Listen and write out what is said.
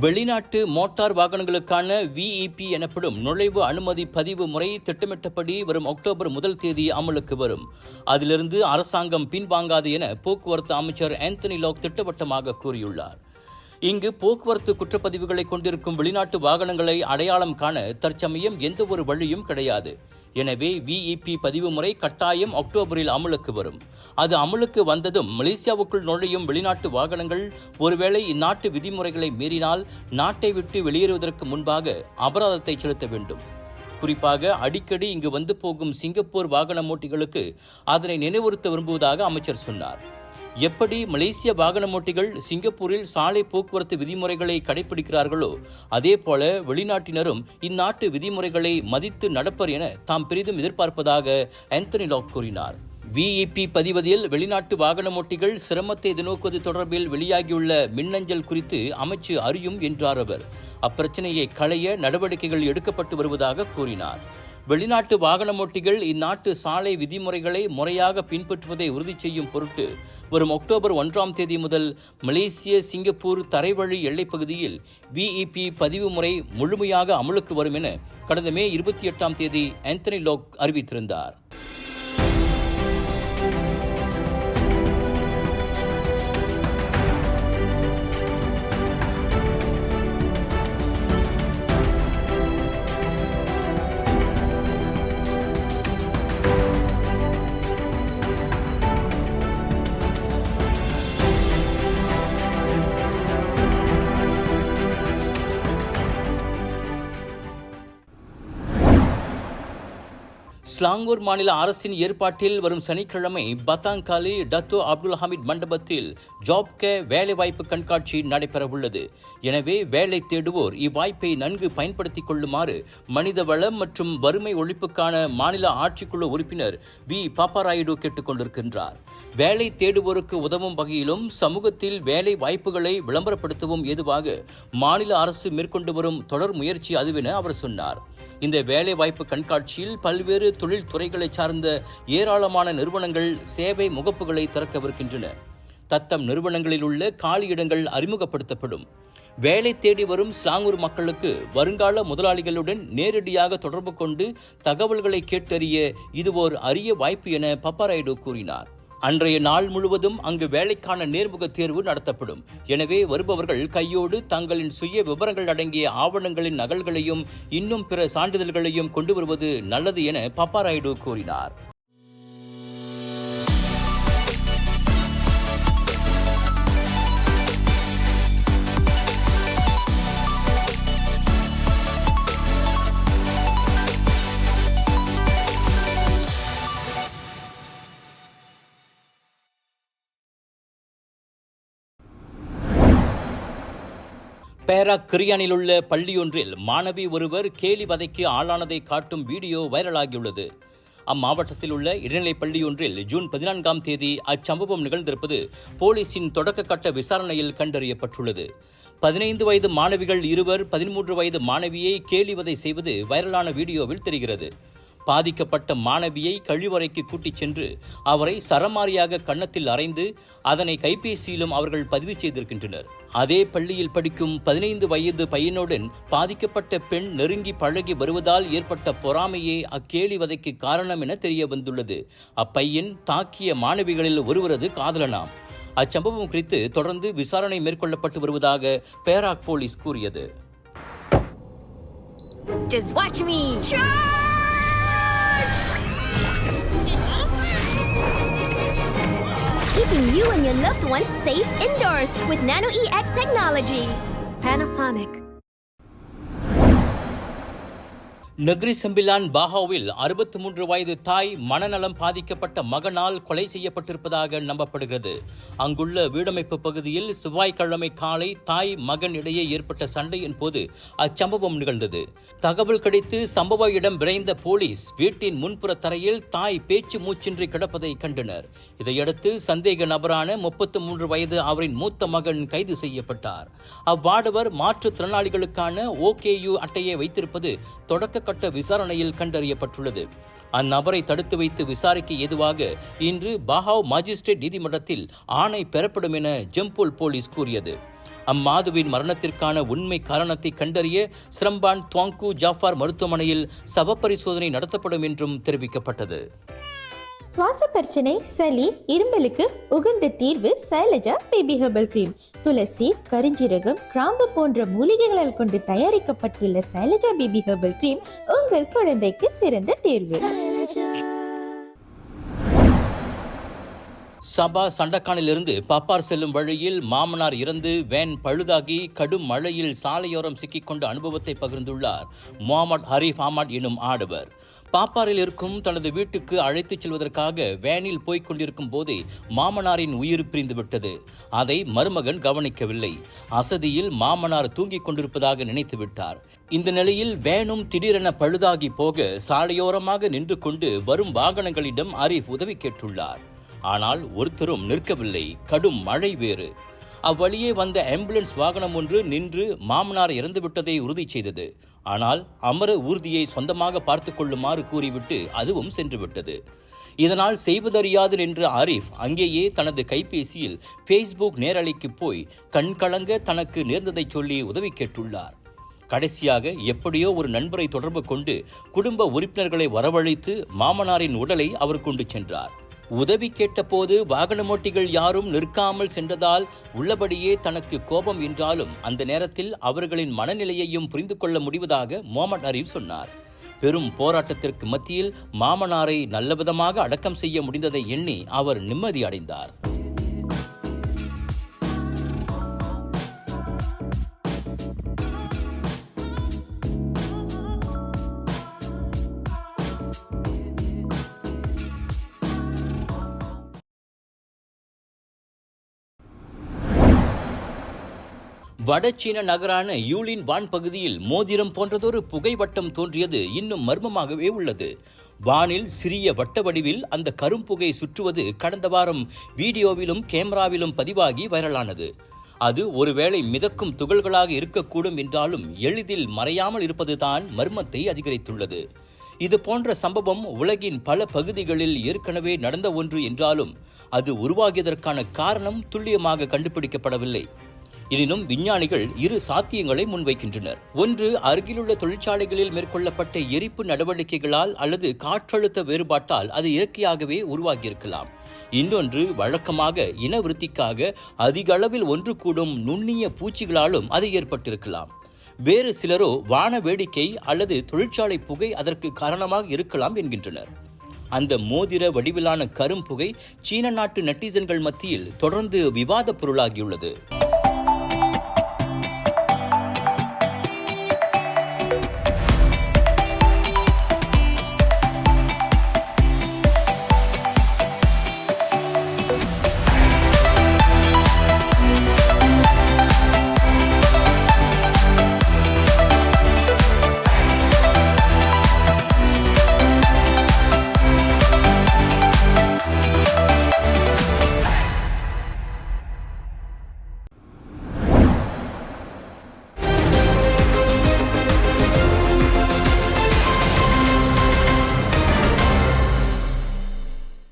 வெளிநாட்டு மோட்டார் வாகனங்களுக்கான விஇபி எனப்படும் நுழைவு அனுமதி பதிவு முறை திட்டமிட்டபடி வரும் அக்டோபர் முதல் தேதி அமலுக்கு வரும். அதிலிருந்து அரசாங்கம் பின்வாங்காது என போக்குவரத்து அமைச்சர் ஆந்தனி லோக் திட்டவட்டமாக கூறியுள்ளார். இங்கு போக்குவரத்து குற்றப்பதிவுகளை கொண்டிருக்கும் வெளிநாட்டு வாகனங்களை அடையாளம் காண தற்சமயம் எந்த ஒரு வழியும் கிடையாது. எனவே விஇபி பதிவு முறை கட்டாயம் அக்டோபரில் அமலுக்கு வரும். அது அமலுக்கு வந்ததும் மலேசியாவுக்குள் நுழையும் வெளிநாட்டு வாகனங்கள் ஒருவேளை இந்நாட்டு விதிமுறைகளை மீறினால் நாட்டை விட்டு வெளியேறுவதற்கு முன்பாக அபராதத்தை செலுத்த வேண்டும். குறிப்பாக அடிக்கடி இங்கு வந்து போகும் சிங்கப்பூர் வாகன ஓட்டிகளுக்கு அதனை நினைவுறுத்த விரும்புவதாக அமைச்சர் சொன்னார். எப்படி மலேசிய வாகனமோட்டிகள் சிங்கப்பூரில் சாலை போக்குவரத்து விதிமுறைகளை கடைபிடிக்கிறார்களோ அதே போல வெளிநாட்டினரும் இந்நாட்டு விதிமுறைகளை மதித்து நடப்பர் என தாம் பெரிதும் எதிர்பார்ப்பதாக ஆந்தனி லாக் கூறினார். விஇபி பதிவதில் வெளிநாட்டு வாகனமோட்டிகள் சிரமத்தை எதிர்நோக்குவது தொடர்பில் வெளியாகியுள்ள மின்னஞ்சல் குறித்து அமைச்சு அறியும் என்றார் அவர். அப்பிரச்சனையை களைய நடவடிக்கைகள் எடுக்கப்பட்டு வருவதாக கூறினார். வெளிநாட்டு வாகனமோட்டிகள் இந்நாட்டு சாலை விதிமுறைகளை முறையாக பின்பற்றுவதை உறுதி செய்யும் பொருட்டு வரும் அக்டோபர் ஒன்றாம் தேதி முதல் மலேசிய சிங்கப்பூர் தரைவழி எல்லைப் பகுதியில் விஇபி பதிவு முறை முழுமையாக அமலுக்கு வரும் என கடந்த மே இருபத்தி எட்டாம் தேதி ஆந்தனி லோக் அறிவித்திருந்தார். ஸ்லாங்கூர் மாநில அரசின் ஏற்பாட்டில் வரும் சனிக்கிழமை பத்தாங்காலி டத்து அப்துல் ஹமீத் மண்டபத்தில் ஜாப் கே வேலைவாய்ப்பு கண்காட்சி நடைபெறவுள்ளது. எனவே வேலை தேடுவோர் இவ்வாய்ப்பை நன்கு பயன்படுத்திக் கொள்ளுமாறு மனித வளம் மற்றும் வறுமை ஒழிப்புக்கான மாநில ஆட்சிக்குழு உறுப்பினர் வி. பாப்பாராயுடு கேட்டுக்கொண்டிருக்கின்றார் வேலை தேடுவோருக்கு உதவும் வகையிலும் சமூகத்தில் வேலை வாய்ப்புகளை விளம்பரப்படுத்தவும் ஏதுவாக மாநில அரசு மேற்கொண்டு வரும் தொடர் முயற்சி அதுவென அவர் சொன்னார். இந்த வேலைவாய்ப்பு கண்காட்சியில் பல்வேறு தொழில் துறைகளைச் சார்ந்த ஏராளமான நிறுவனங்கள் சேவை முகப்புகளை திறக்கவிருக்கின்றன. தத்தம் நிறுவனங்களில் உள்ள காலியிடங்கள் அறிமுகப்படுத்தப்படும். வேலை தேடி வரும் ஸ்லாங்கூர் மக்களுக்கு வருங்கால முதலாளிகளுடன் நேரடியாக தொடர்பு கொண்டு தகவல்களை கேட்டறிய இது ஓர் அரிய வாய்ப்பு என பப்பாராய்டு கூறினார். அன்றைய நாள் முழுவதும் அங்கு வேலைக்கான நேர்முக தேர்வு நடத்தப்படும். எனவே வருபவர்கள் கையோடு தங்களின் சுய விவரங்கள் அடங்கிய ஆவணங்களின் நகல்களையும் இன்னும் பிற சான்றிதழ்களையும் கொண்டு வருவது நல்லது என பப்பாராய்டு கூறினார். பேராக் கிரியானில் உள்ள பள்ளியொன்றில் மாணவி ஒருவர் கேலி வதைக்கு ஆளானதை காட்டும் வீடியோ வைரலாகியுள்ளது. அம்மாவட்டத்தில் உள்ள இடைநிலைப் பள்ளியொன்றில் ஜூன் பதினான்காம் தேதி அச்சம்பவம் நிகழ்ந்திருப்பது போலீசின் தொடக்க கட்ட விசாரணையில் கண்டறியப்பட்டுள்ளது. பதினைந்து வயது மாணவிகள் இருவர் பதிமூன்று வயது மாணவியை கேலிவதை செய்வது வைரலான வீடியோவில் தெரிகிறது. பாதிக்கப்பட்ட மாணவியை கழிவறைக்கு கூட்டிச் சென்று அவரை சரமாரியாக கன்னத்தில் அறைந்து அதனை கைபேசியிலும் அவர்கள் பதிவு செய்திருக்கின்றனர் அதே பள்ளியில் படிக்கும் பதினைந்து வயது பையனுடன் பாதிக்கப்பட்ட பெண் நெருங்கி பழகி வருவதால் ஏற்பட்ட பொறாமையே அக்கேலி வதைக்கு காரணம் என தெரிய வந்துள்ளது அப்பையன் தாக்கிய மாணவிகளில் ஒருவரது காதலனாம் அச்சம்பவம் குறித்து தொடர்ந்து விசாரணை மேற்கொள்ளப்பட்டு வருவதாக பேராக் போலீஸ் கூறியது Just watch me! Charge! Keeping you and your loved ones safe indoors with Nano EX technology. Panasonic. Negeri Sembilan பாகாவில் அறுபத்தி மூன்று வயது தாய் மனநலம் பாதிக்கப்பட்ட மகனால் கொலை செய்யப்பட்டிருப்பதாக நம்பப்படுகிறது. அங்குள்ள வீடமைப்பு பகுதியில் செவ்வாய்க்கிழமை காலை தாய் மகன் இடையே ஏற்பட்ட சண்டையின் போது அச்சம்பவம் நிகழ்ந்தது. தகவல் கிடைத்து சம்பவ இடம் விரைந்த போலீஸ் வீட்டின் முன்புற தரையில் தாய் பேச்சு மூச்சின்றி கிடப்பதை கண்டனர். இதையடுத்து சந்தேக நபரான முப்பத்து மூன்று வயது அவரின் மூத்த மகன் கைது செய்யப்பட்டார். அவ்வாடவர் மாற்றுத்திறனாளிகளுக்கான ஓகேயு அட்டையை வைத்திருப்பது தொடக்க கட்ட விசாரணையில் கண்டறியப்பட்டுள்ளது. அந்நபரை தடுத்து வைத்து விசாரிக்க ஏதுவாக இன்று பஹாவ் மாஜிஸ்ட்ரேட் நீதிமன்றத்தில் ஆணை பெறப்படும் என ஜெம்போல் போலீஸ் கூறியது. அம்மாதுவின் மரணத்திற்கான உண்மை காரணத்தை கண்டறிய சிரம்பான் துவாங்கு ஜாஃபார் மருத்துவமனையில் சவப்பரிசோதனை நடத்தப்படும் என்றும் தெரிவிக்கப்பட்டது. சுவாச பிரச்சனை சளி இரும்பலுக்கு உகந்த தீர்வு சைலஜா பேபி ஹெர்பல் கிரீம். துளசி கரிஞ்சீரகம் கிராம்பு போன்ற மூலிகைகளால் கொண்டு தயாரிக்கப்பட்டுள்ள சைலஜா பேபி ஹெர்பல் கிரீம் உங்கள் குழந்தைக்கு சிறந்த தேர்வு. சபா சண்டக்கானிலிருந்து பாப்பார் செல்லும் வழியில் மாமனார் இறந்து வேன் பழுதாகி கடும் மழையில் சாலையோரம் சிக்கிக்கொண்ட அனுபவத்தை பகிர்ந்துள்ளார். முகமது ஹரீஃப் அஹமத் எனும் ஆடவர். பாப்பாரில் இருக்கும் தனது வீட்டுக்கு அழைத்துச் செல்வதற்காக வேனில் போய்க் கொண்டிருக்கும் போதே மாமனாரின் உயிர் பிரிந்து விட்டது அதை மருமகன் கவனிக்கவில்லை. அசதியில் மாமனார் தூங்கிக் கொண்டிருப்பதாக நினைத்து விட்டார். இந்த நிலையில் வேனும் திடீரென பழுதாகி போக சாலையோரமாக நின்று கொண்டு வரும் வாகனங்களிடம் அரீஃப் உதவி கேட்டுள்ளார். ஆனால் ஒருத்தரும் நிற்கவில்லை. கடும் மழை வேறு. அவ்வழியே வந்த ஆம்புலன்ஸ் வாகனம் ஒன்று நின்று மாமனார் இறந்துவிட்டதை உறுதி செய்தது. ஆனால் அமர ஊர்தியை சொந்தமாக பார்த்து கொள்ளுமாறு கூறிவிட்டு அதுவும் சென்றுவிட்டது. இதனால் செய்வதறியாது நின்ற ஆரிஃப் அங்கேயே தனது கைபேசியில் ஃபேஸ்புக் நேரலைக்கு போய் கண்கலங்க தனக்கு நேர்ந்ததைச் சொல்லி உதவி கேட்டுள்ளார். கடைசியாக எப்படியோ ஒரு நண்பரை தொடர்பு கொண்டு குடும்ப உறுப்பினர்களை வரவழைத்து மாமனாரின் உடலை அவர் கொண்டு சென்றார். உதவி கேட்டபோது வாகனமோட்டிகள் யாரும் நிற்காமல் சென்றதால் உள்ளபடியே தனக்கு கோபம் என்றாலும் அந்த நேரத்தில் அவர்களின் மனநிலையையும் புரிந்து கொள்ள முடிவதாக முகமது அரீப் சொன்னார். பெரும் போராட்டத்திற்கு மத்தியில் மாமனாரை நல்லவிதமாக அடக்கம் செய்ய முடிந்ததை எண்ணி அவர் நிம்மதி அடைந்தார். வடசீன நகரான யூலின் வான் பகுதியில் மோதிரம் போன்றதொரு புகைவட்டம் தோன்றியது இன்னும் மர்மமாகவே உள்ளது. வானில் சிறிய வட்ட வடிவில் அந்த கரும்புகை சுற்றுவது கடந்த வாரம் வீடியோவிலும் கேமராவிலும் பதிவாகி வைரலானது. அது ஒருவேளை மிதக்கும் துகள்களாக இருக்கக்கூடும் என்றாலும் எளிதில் மறையாமல் இருப்பதுதான் மர்மத்தை அதிகரித்துள்ளது. இது போன்ற சம்பவம் உலகின் பல பகுதிகளில் ஏற்கனவே நடந்த ஒன்று என்றாலும் அது உருவாகியதற்கான காரணம் துல்லியமாக கண்டுபிடிக்கப்படவில்லை. எனினும் விஞ்ஞானிகள் இரு சாத்தியங்களை முன்வைக்கின்றனர். ஒன்று அருகிலுள்ள தொழிற்சாலைகளில் மேற்கொள்ளப்பட்ட எரிப்பு நடவடிக்கைகளால் அல்லது காற்றழுத்த வேறுபாட்டால் அது இயற்கையாகவே உருவாகியிருக்கலாம். இன்னொன்று வழக்கமாக இனவிருத்திக்காக அதிக அளவில் ஒன்று கூடும் நுண்ணிய பூச்சிகளாலும் அது ஏற்பட்டிருக்கலாம். வேறு சிலரோ வான வேடிக்கை அல்லது தொழிற்சாலை புகை அதற்கு காரணமாக இருக்கலாம் என்கின்றனர். அந்த மோதிர வடிவிலான கரும்புகை சீன நாட்டு நெட்டிசன்கள் மத்தியில் தொடர்ந்து விவாதப் பொருளாகியுள்ளது.